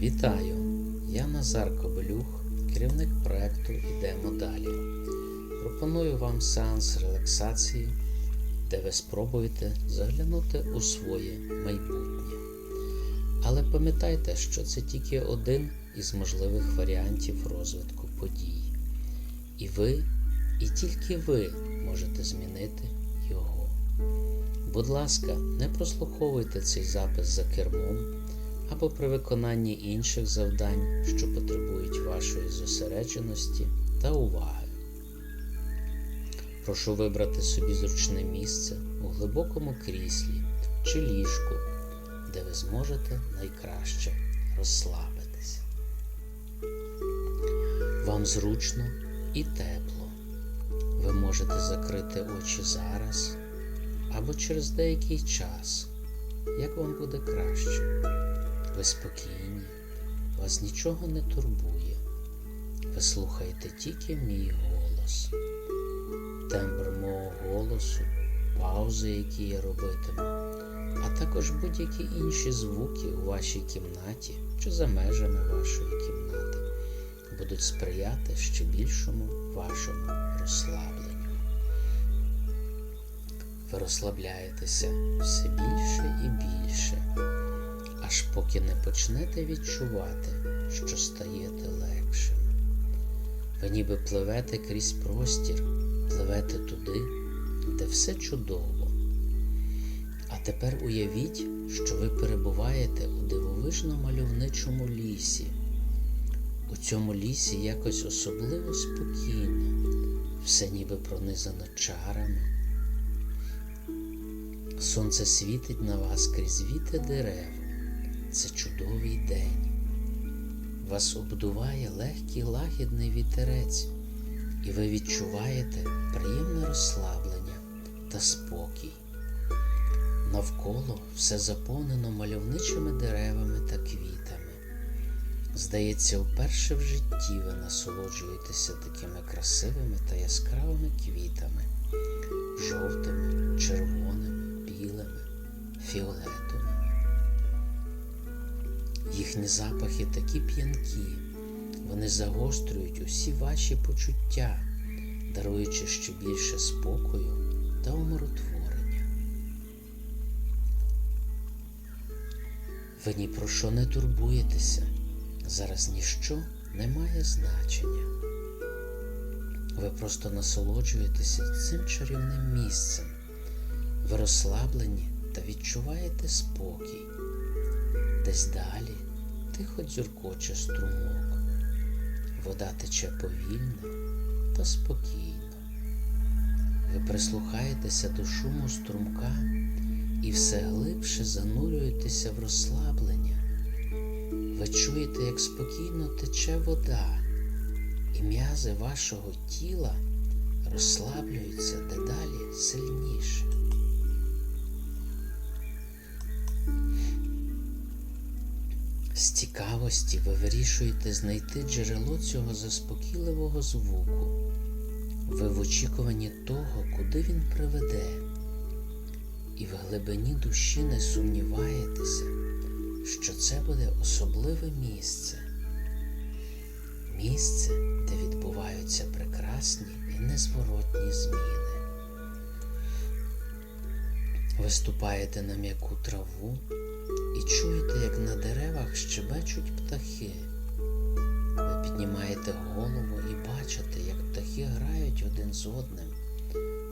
Вітаю! Я Назар Кобелюх, керівник проекту Ідемо далі. Пропоную вам сеанс релаксації, де ви спробуєте заглянути у своє майбутнє. Але пам'ятайте, що це тільки один із можливих варіантів розвитку подій. І ви, і тільки ви можете змінити його. Будь ласка, не прослуховуйте цей запис за кермом або при виконанні інших завдань, що потребують вашої зосередженості та уваги. Прошу вибрати собі зручне місце у глибокому кріслі чи ліжку, де ви зможете найкраще розслабитися. Вам зручно і тепло. Ви можете закрити очі зараз або через деякий час, як вам буде краще. Ви спокійні, вас нічого не турбує. Ви слухаєте тільки мій голос, тембр мого голосу, паузи, які я робитиму, а також будь-які інші звуки у вашій кімнаті чи за межами вашої кімнати будуть сприяти ще більшому вашому розслабленню. Ви розслабляєтеся все більше і більше аж поки не почнете відчувати, що стаєте легшим. Ви ніби пливете крізь простір, пливете туди, де все чудово. А тепер уявіть, що ви перебуваєте у дивовижно мальовничому лісі. У цьому лісі якось особливо спокійно, все ніби пронизано чарами. Сонце світить на вас крізь віти дерев. Це чудовий день. Вас обдуває легкий лагідний вітерець, і ви відчуваєте приємне розслаблення та спокій. Навколо все заповнено мальовничими деревами та квітами. Здається, вперше в житті ви насолоджуєтеся такими красивими та яскравими квітами, жовтими, червоними, білими, фіолетовими. Їхні запахи такі п'янкі, вони загострюють усі ваші почуття, даруючи ще більше спокою та умиротворення. Ви ні про що не турбуєтеся, зараз ніщо не має значення. Ви просто насолоджуєтеся цим чарівним місцем, ви розслаблені та відчуваєте спокій. Десь далі тихо дзюркоче струмок, вода тече повільно та спокійно. Ви прислухаєтеся до шуму струмка і все глибше занурюєтеся в розслаблення. Ви чуєте, як спокійно тече вода, і м'язи вашого тіла розслаблюються дедалі сильніше. З цікавості ви вирішуєте знайти джерело цього заспокійливого звуку. Ви в очікуванні того, куди він приведе, і в глибині душі не сумніваєтеся, що це буде особливе місце. Місце, де відбуваються прекрасні і незворотні зміни. Ви ступаєте на м'яку траву і чуєте, як на деревах щебечуть птахи. Ви піднімаєте голову і бачите, як птахи грають один з одним.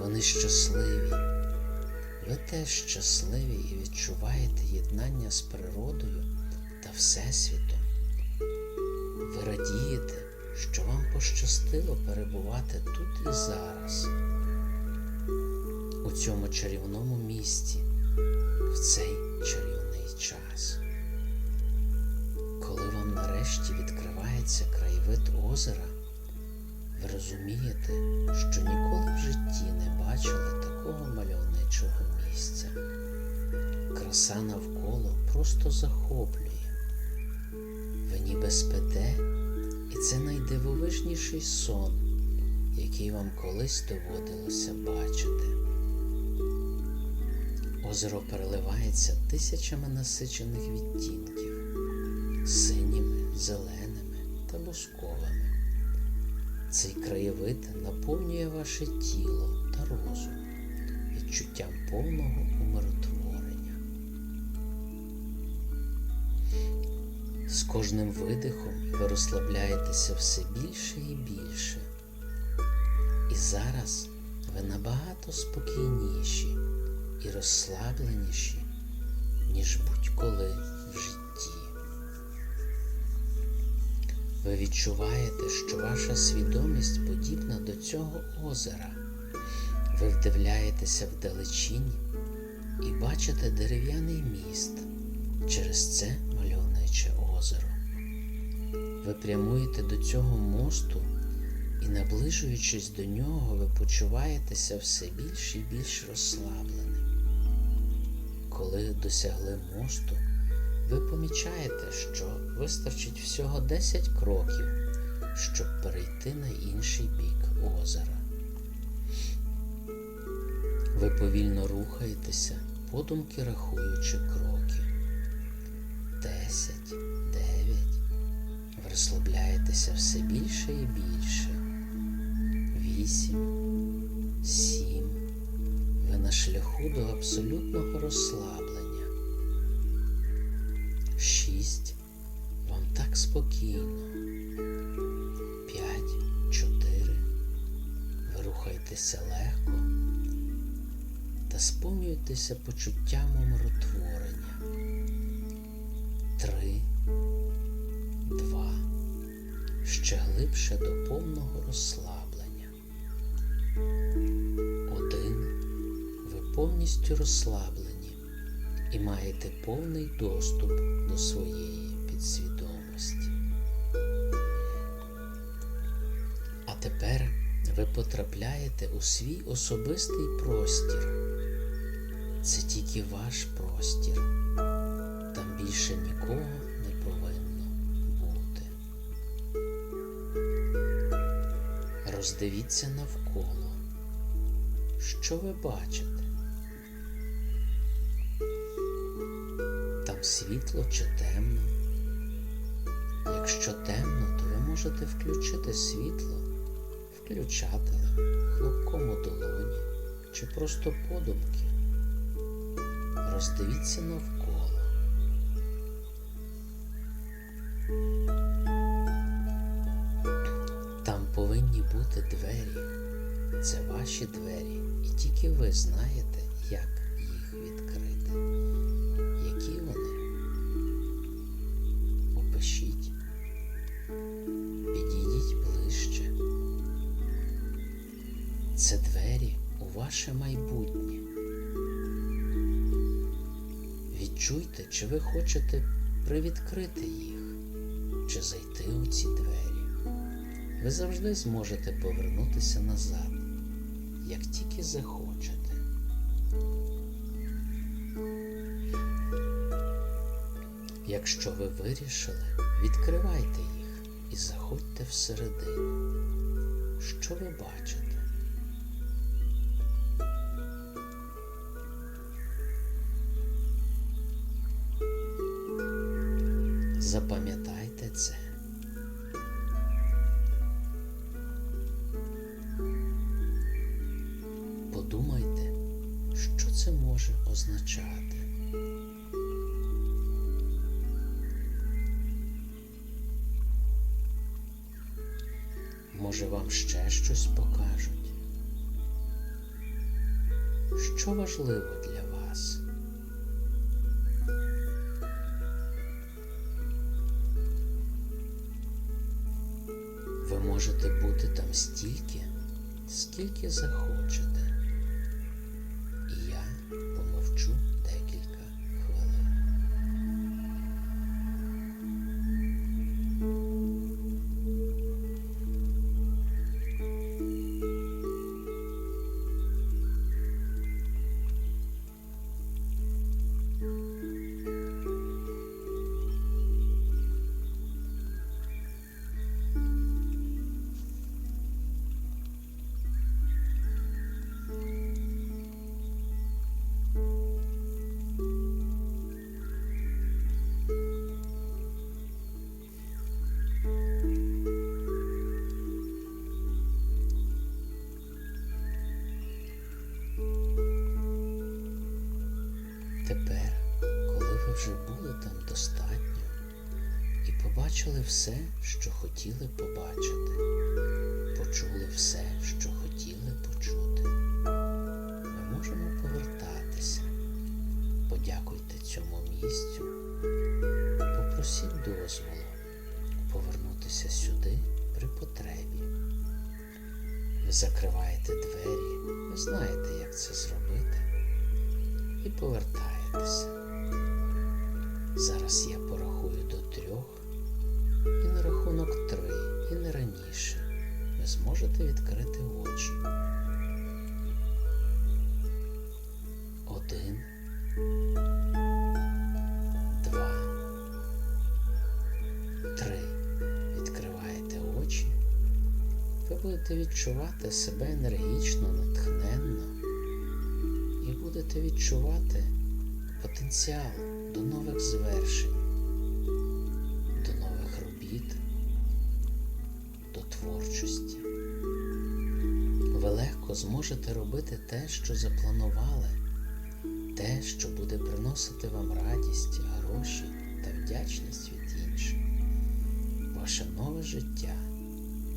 Вони щасливі. Ви теж щасливі і відчуваєте єднання з природою та Всесвітом. Ви радієте, що вам пощастило перебувати тут і зараз, у цьому чарівному місті, в цей чарівний час. Коли вам нарешті відкривається краєвид озера, ви розумієте, що ніколи в житті не бачили такого мальовничого місця. Краса навколо просто захоплює. Ви ніби спите, і це найдивовижніший сон, який вам колись доводилося бачити. Озеро переливається тисячами насичених відтінків. синіми, зеленими та бусковими. Цей краєвид наповнює ваше тіло та розум відчуттям повного умиротворення. З кожним видихом ви розслабляєтеся все більше і більше. І зараз ви набагато спокійніші і розслабленіші, ніж будь-коли в житті. Ви відчуваєте, що ваша свідомість подібна до цього озера. Ви вдивляєтеся вдалечінь і бачите дерев'яний міст через це мальовниче озеро. Ви прямуєте до цього мосту і, наближуючись до нього, ви почуваєтеся все більш і більш розслабленим. Коли досягли мосту, ви помічаєте, що вистачить всього 10 кроків, щоб перейти на інший бік озера. Ви повільно рухаєтеся, подумки рахуючи кроки. Десять, дев'ять. Ви розслабляєтеся все більше і більше. Вісім, сім. На шляху до абсолютного розслаблення. Шість. Вам так спокійно. П'ять, чотири. Ви рухаєтеся легко та сповнюєтеся почуттям умиротворення. Три, два, ще глибше до повного розслаблення. Повністю розслаблені і маєте повний доступ до своєї підсвідомості. А тепер ви потрапляєте у свій особистий простір. Це тільки ваш простір. Там більше нікого не повинно бути. Роздивіться навколо. Що ви бачите? Світло чи темно? Якщо темно, то ви можете включити світло включателем, хлопком у долоні чи просто подумки. Роздивіться навколо. Там повинні бути двері. Це ваші двері, і тільки ви знаєте, у ваше майбутнє. Відчуйте, чи ви хочете привідкрити їх, чи зайти у ці двері. Ви завжди зможете повернутися назад, як тільки захочете. Якщо ви вирішили, відкривайте їх і заходьте всередину. Що ви бачите? Запам'ятайте це. Подумайте, що це може означати. Може, вам ще щось покажуть? Що важливо для вже були там достатньо і побачили все, що хотіли побачити, почули все, що хотіли почути, ми можемо повертатися. Подякуйте цьому місцю, попросіть дозволу повернутися сюди при потребі. Ви закриваєте двері, ви знаєте, як це зробити, і повертаєтеся. Зараз я порахую до трьох, і на рахунок три, і не раніше ви зможете відкрити очі. Один, два, три. Відкриваєте очі. Ви будете відчувати себе енергічно, натхненно і будете відчувати потенціал до нових звершень, до нових робіт, до творчості. Ви легко зможете робити те, що запланували, те, що буде приносити вам радість, гроші та вдячність від інших. Ваше нове життя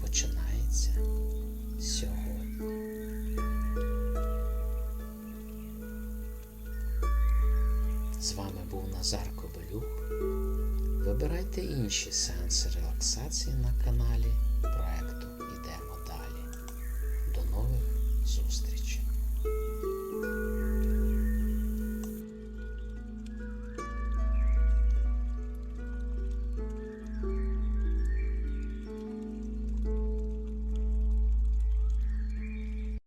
починається сьогодні. Назар Кобилюк. Вибирайте інші сеанси релаксації на каналі